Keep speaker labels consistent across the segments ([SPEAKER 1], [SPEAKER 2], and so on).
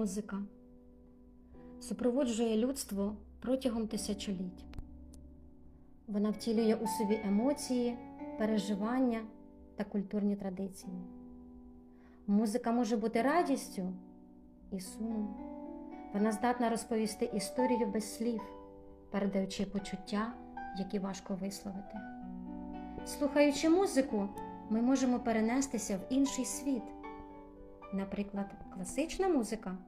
[SPEAKER 1] Музика супроводжує людство протягом тисячоліть. Вона втілює у собі емоції, переживання та культурні традиції. Музика може бути радістю і сумом. Вона здатна розповісти історію без слів, передаючи почуття, які важко висловити. Слухаючи музику, ми можемо перенестися в інший світ. Наприклад, класична музика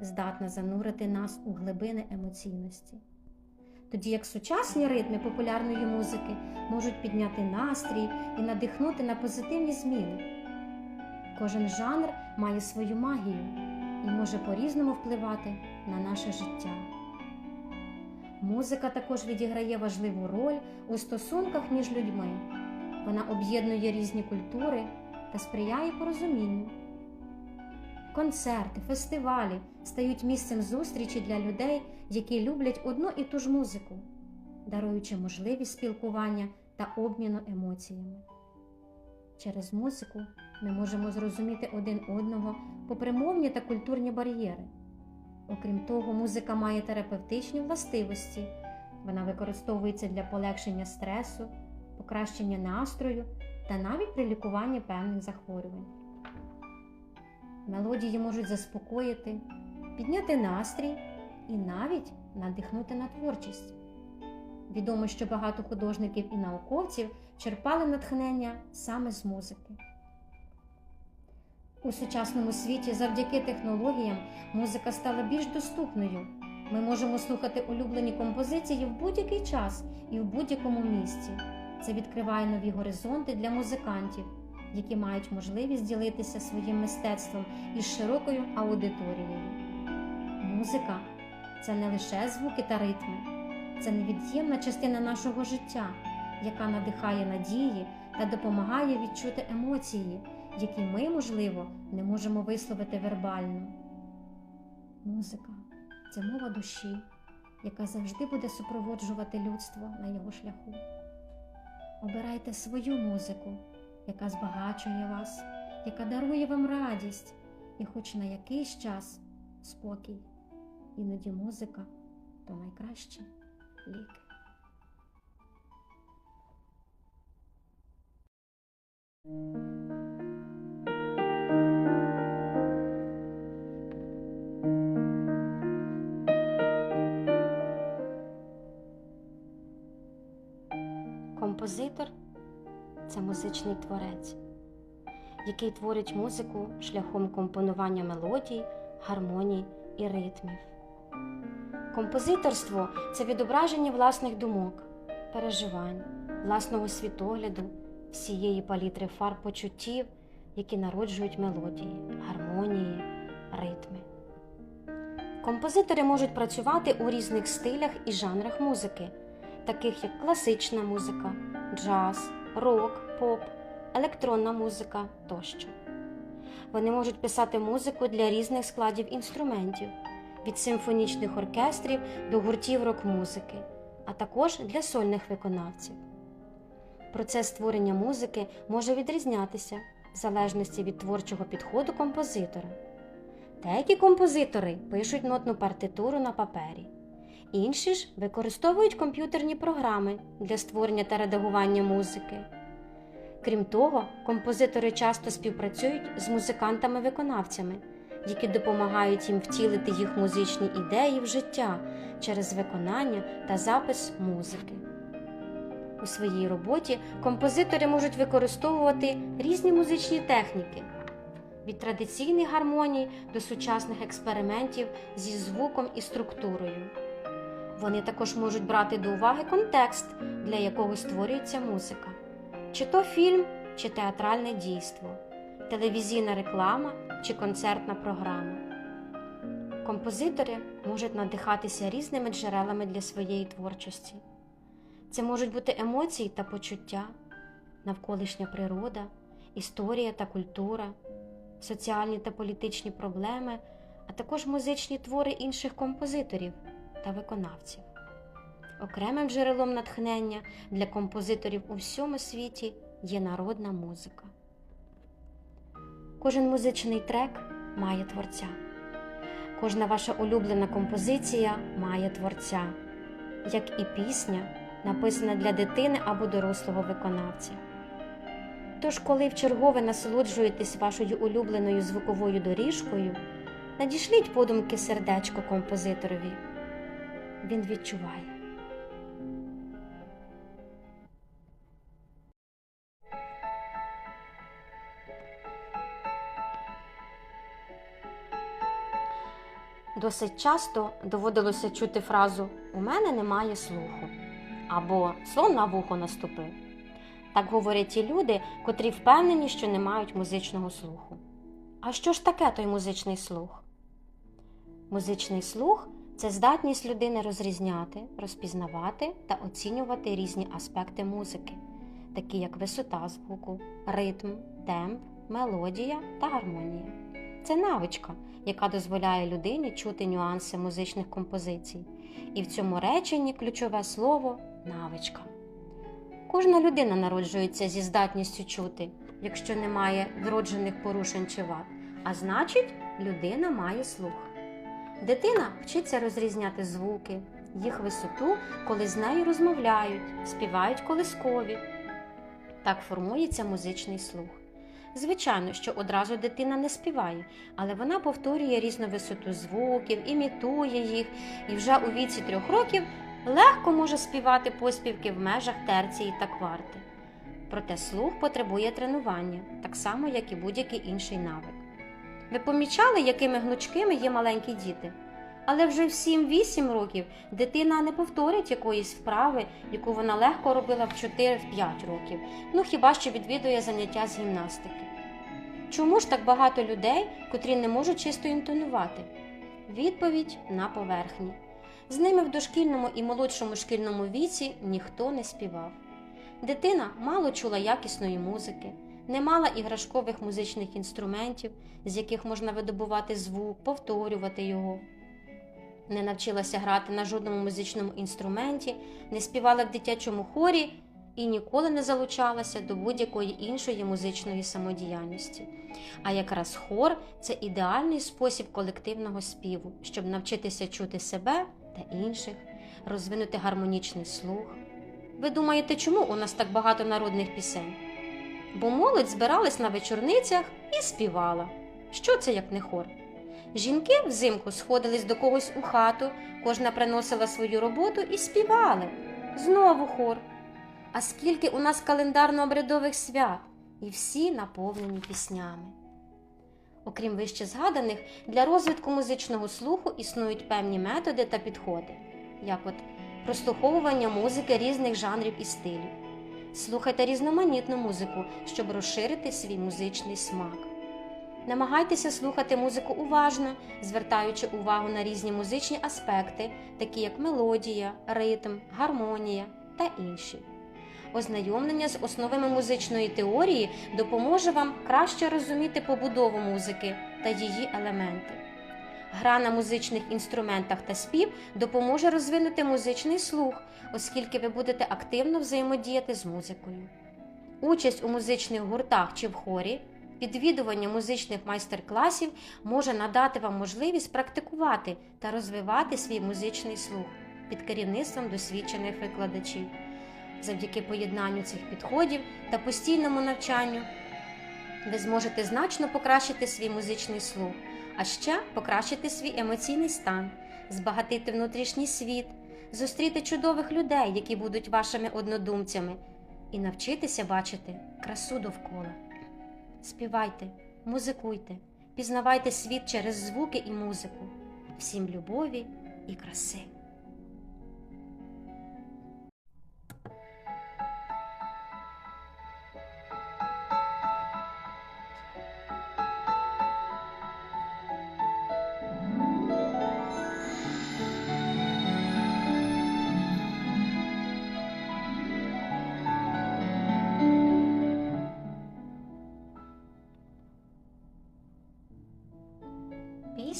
[SPEAKER 1] здатна занурити нас у глибини емоційності. Тоді як сучасні ритми популярної музики можуть підняти настрій і надихнути на позитивні зміни. Кожен жанр має свою магію і може по-різному впливати на наше життя. Музика також відіграє важливу роль у стосунках між людьми. Вона об'єднує різні культури та сприяє порозумінню. Концерти, фестивалі стають місцем зустрічі для людей, які люблять одну і ту ж музику, даруючи можливість спілкування та обміну емоціями. Через музику ми можемо зрозуміти один одного попри мовні та культурні бар'єри. Окрім того, музика має терапевтичні властивості, вона використовується для полегшення стресу, покращення настрою та навіть при лікуванні певних захворювань. Мелодії можуть заспокоїти, підняти настрій і навіть надихнути на творчість. Відомо, що багато художників і науковців черпали натхнення саме з музики. У сучасному світі завдяки технологіям музика стала більш доступною. Ми можемо слухати улюблені композиції в будь-який час і в будь-якому місці. Це відкриває нові горизонти для музикантів, які мають можливість ділитися своїм мистецтвом із широкою аудиторією. Музика це не лише звуки та ритми, це невід'ємна частина нашого життя, яка надихає надії та допомагає відчути емоції, які ми, можливо, не можемо висловити вербально. Музика це мова душі, яка завжди буде супроводжувати людство на його шляху. Обирайте свою музику, яка збагачує вас, яка дарує вам радість і, хоч на якийсь час, спокій. Іноді музика то найкращі ліки. Композитор це музичний творець, який творить музику шляхом компонування мелодій, гармоній і ритмів. Композиторство це відображення власних думок, переживань, власного світогляду, всієї палітри фар почуттів, які народжують мелодії, гармонії, ритми. Композитори можуть працювати у різних стилях і жанрах музики, таких як класична музика, джаз, рок, поп, електронна музика тощо. Вони можуть писати музику для різних складів інструментів від симфонічних оркестрів до гуртів рок-музики, а також для сольних виконавців. Процес створення музики може відрізнятися в залежності від творчого підходу композитора. Деякі композитори пишуть нотну партитуру на папері, інші ж використовують комп'ютерні програми для створення та редагування музики. Крім того, композитори часто співпрацюють з музикантами-виконавцями які допомагають їм втілити їх музичні ідеї в життя через виконання та запис музики. У своїй роботі композитори можуть використовувати різні музичні техніки від традиційних гармоній до сучасних експериментів зі звуком і структурою. Вони також можуть брати до уваги контекст, для якого створюється музика, чи то фільм, чи театральне дійство, телевізійна реклама чи концертна програма. Композитори можуть надихатися різними джерелами для своєї творчості. Це можуть бути емоції та почуття, навколишня природа, історія та культура, соціальні та політичні проблеми, а також музичні твори інших композиторів та виконавців. Окремим джерелом натхнення для композиторів у всьому світі є народна музика. Кожен музичний трек має творця. Кожна ваша улюблена композиція має творця, як і пісня, написана для дитини або дорослого виконавця. Тож, коли вчергове насолоджуєтесь вашою улюбленою звуковою доріжкою, надішліть подумки сердечко композиторові. Він відчуває. Досить часто доводилося чути фразу У мене немає слуху або Сон на вухо наступив. Так говорять ті люди, котрі впевнені, що не мають музичного слуху. А що ж таке той музичний слух? Музичний слух це здатність людини розрізняти, розпізнавати та оцінювати різні аспекти музики, такі як висота звуку, ритм, темп, мелодія та гармонія. Це навичка, яка дозволяє людині чути нюанси музичних композицій. І в цьому реченні ключове слово навичка. Кожна людина народжується зі здатністю чути, якщо немає вроджених порушень чи вад, а значить, людина має слух. Дитина вчиться розрізняти звуки, їх висоту, коли з нею розмовляють, співають колискові. Так формується музичний слух. Звичайно, що одразу дитина не співає, але вона повторює різну висоту звуків, імітує їх і вже у віці трьох років легко може співати поспівки в межах терції та кварти. Проте слух потребує тренування, так само, як і будь-який інший навик. Ви помічали, якими гнучкими є маленькі діти? Але вже в 7-8 років дитина не повторить якоїсь вправи, яку вона легко робила в 4-5 років, ну хіба що відвідує заняття з гімнастики. Чому ж так багато людей, котрі не можуть чисто інтонувати? Відповідь на поверхні. З ними в дошкільному і молодшому шкільному віці ніхто не співав. Дитина мало чула якісної музики, не мала іграшкових музичних інструментів, з яких можна видобувати звук, повторювати його. Не навчилася грати на жодному музичному інструменті, не співала в дитячому хорі і ніколи не залучалася до будь-якої іншої музичної самодіяльності. А якраз хор це ідеальний спосіб колективного співу, щоб навчитися чути себе та інших, розвинути гармонічний слух. Ви думаєте, чому у нас так багато народних пісень? Бо молодь збиралась на вечорницях і співала. Що це як не хор? Жінки взимку сходились до когось у хату, кожна приносила свою роботу і співали. Знову хор. А скільки у нас календарно-обрядових свят, і всі наповнені піснями. Окрім вище згаданих, для розвитку музичного слуху існують певні методи та підходи, як от прослуховування музики різних жанрів і стилів. Слухайте різноманітну музику, щоб розширити свій музичний смак. Намагайтеся слухати музику уважно, звертаючи увагу на різні музичні аспекти, такі як мелодія, ритм, гармонія та інші. Ознайомлення з основами музичної теорії допоможе вам краще розуміти побудову музики та її елементи. Гра на музичних інструментах та спів допоможе розвинути музичний слух, оскільки ви будете активно взаємодіяти з музикою. Участь у музичних гуртах чи в хорі, відвідування музичних майстер-класів може надати вам можливість практикувати та розвивати свій музичний слух під керівництвом досвідчених викладачів. Завдяки поєднанню цих підходів та постійному навчанню ви зможете значно покращити свій музичний слух, а ще покращити свій емоційний стан, збагатити внутрішній світ, зустріти чудових людей, які будуть вашими однодумцями, і навчитися бачити красу довкола. Співайте, музикуйте, пізнавайте світ через звуки і музику. Всім любові і краси!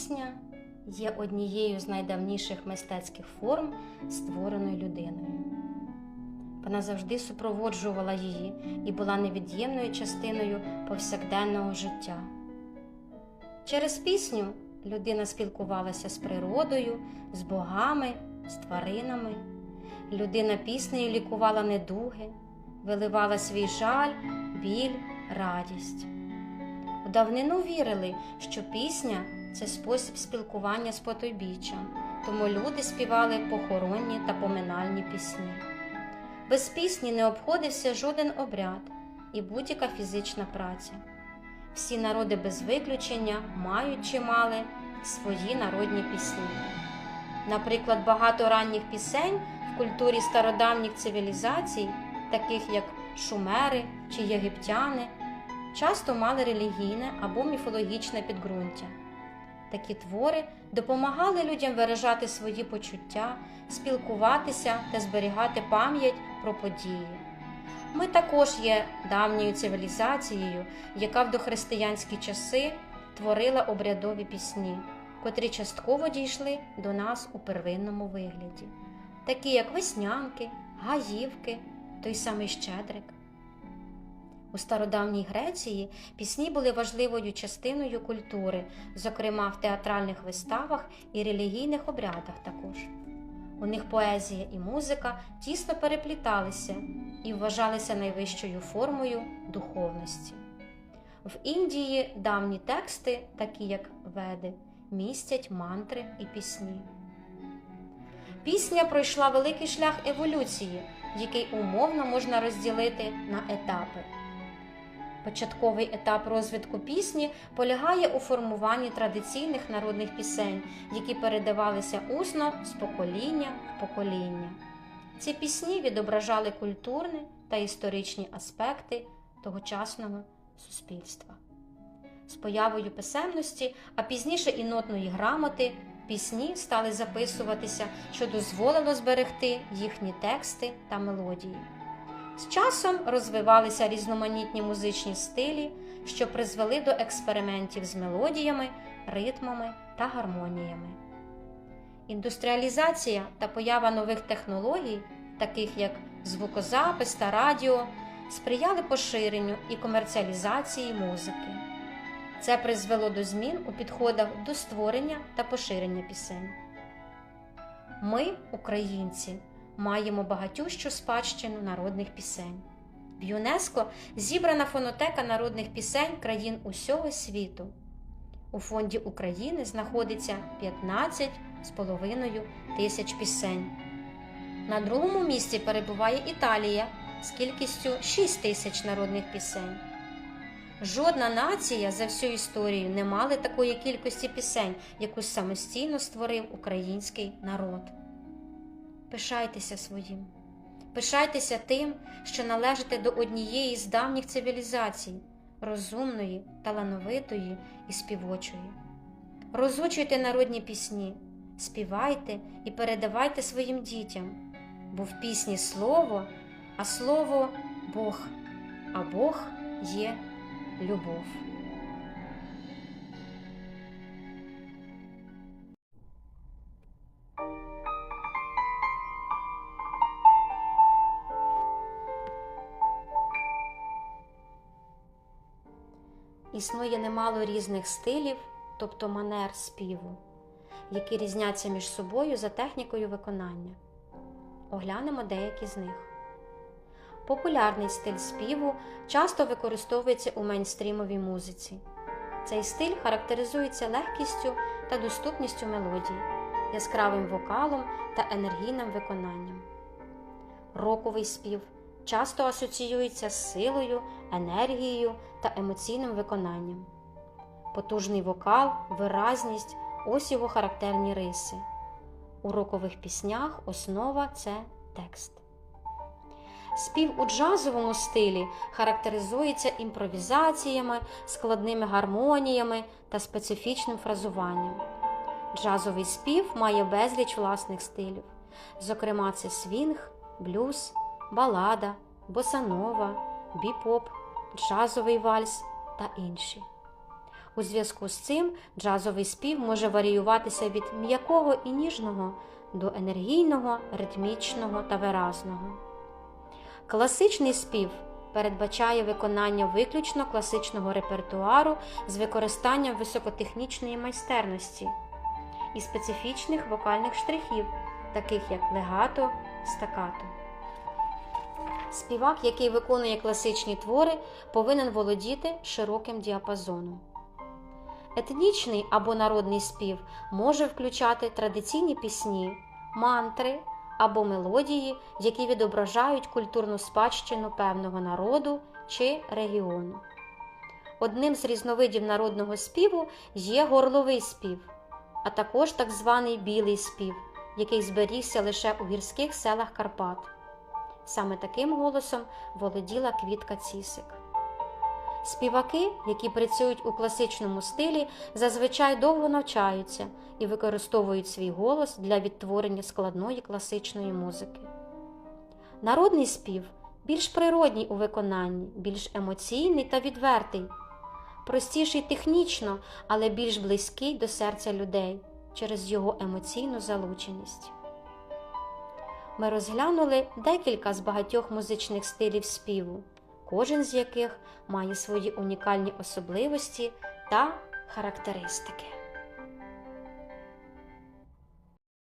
[SPEAKER 1] Пісня є однією з найдавніших мистецьких форм, створеної людиною. Вона завжди супроводжувала її і була невід'ємною частиною повсякденного життя. Через пісню людина спілкувалася з природою, з богами, з тваринами. Людина піснею лікувала недуги, виливала свій жаль, біль, радість. В давнину вірили, що пісня це спосіб спілкування з потойбіччям, тому люди співали похоронні та поминальні пісні. Без пісні не обходився жоден обряд і будь-яка фізична праця. Всі народи без виключення мають чи мали свої народні пісні. Наприклад, багато ранніх пісень в культурі стародавніх цивілізацій, таких як шумери чи єгиптяни, часто мали релігійне або міфологічне підґрунтя. Такі твори допомагали людям виражати свої почуття, спілкуватися та зберігати пам'ять про події. Ми також є давньою цивілізацією, яка в дохристиянські часи творила обрядові пісні, котрі частково дійшли до нас у первинному вигляді, такі як веснянки, гаївки, той самий Щедрик. У стародавній Греції пісні були важливою частиною культури, зокрема в театральних виставах і релігійних обрядах також. У них поезія і музика тісно перепліталися і вважалися найвищою формою духовності. В Індії давні тексти, такі як веди, містять мантри і пісні. Пісня пройшла великий шлях еволюції, який умовно можна розділити на етапи. Початковий етап розвитку пісні полягає у формуванні традиційних народних пісень, які передавалися усно з покоління в покоління. Ці пісні відображали культурні та історичні аспекти тогочасного суспільства. З появою писемності, а пізніше і нотної грамоти, пісні стали записуватися, що дозволило зберегти їхні тексти та мелодії. З часом розвивалися різноманітні музичні стилі, що призвели до експериментів з мелодіями, ритмами та гармоніями. Індустріалізація та поява нових технологій, таких як звукозапис та радіо, сприяли поширенню і комерціалізації музики. Це призвело до змін у підходах до створення та поширення пісень. Ми, українці, маємо багатющу спадщину народних пісень. В ЮНЕСКО зібрана фонотека народних пісень країн усього світу. У фонді України знаходиться 15,5 тисяч пісень. На другому місці перебуває Італія з кількістю 6 тисяч народних пісень. Жодна нація за всю історію не мала такої кількості пісень, яку самостійно створив український народ. Пишайтеся своїм, пишайтеся тим, що належите до однієї з давніх цивілізацій, розумної, талановитої і співочої. Розучуйте народні пісні, співайте і передавайте своїм дітям, бо в пісні слово, а слово Бог, а Бог є любов. Існує немало різних стилів, тобто манер співу, які різняться між собою за технікою виконання. Оглянемо деякі з них. Популярний стиль співу часто використовується у мейнстрімовій музиці. Цей стиль характеризується легкістю та доступністю мелодії, яскравим вокалом та енергійним виконанням. Роковий спів часто асоціюється з силою, енергією та емоційним виконанням. Потужний вокал, виразність ось його характерні риси. У рокових піснях основа це текст. Спів у джазовому стилі характеризується імпровізаціями, складними гармоніями та специфічним фразуванням. Джазовий спів має безліч власних стилів, зокрема, це свінг, блюз, балада, босанова, біпоп, джазовий вальс та інші. У зв'язку з цим джазовий спів може варіюватися від м'якого і ніжного до енергійного, ритмічного та виразного. Класичний спів передбачає виконання виключно класичного репертуару з використанням високотехнічної майстерності і специфічних вокальних штрихів, таких як легато, стакато. Співак, який виконує класичні твори, повинен володіти широким діапазоном. Етнічний або народний спів може включати традиційні пісні, мантри або мелодії, які відображають культурну спадщину певного народу чи регіону. Одним з різновидів народного співу є горловий спів, а також так званий білий спів, який зберігся лише у гірських селах Карпат. Саме таким голосом володіла квітка Цісик. Співаки, які працюють у класичному стилі, зазвичай довго навчаються і використовують свій голос для відтворення складної класичної музики. Народний спів більш природній у виконанні, більш емоційний та відвертий, простіший технічно, але більш близький до серця людей через його емоційну залученість. Ми розглянули декілька з багатьох музичних стилів співу, кожен з яких має свої унікальні особливості та характеристики.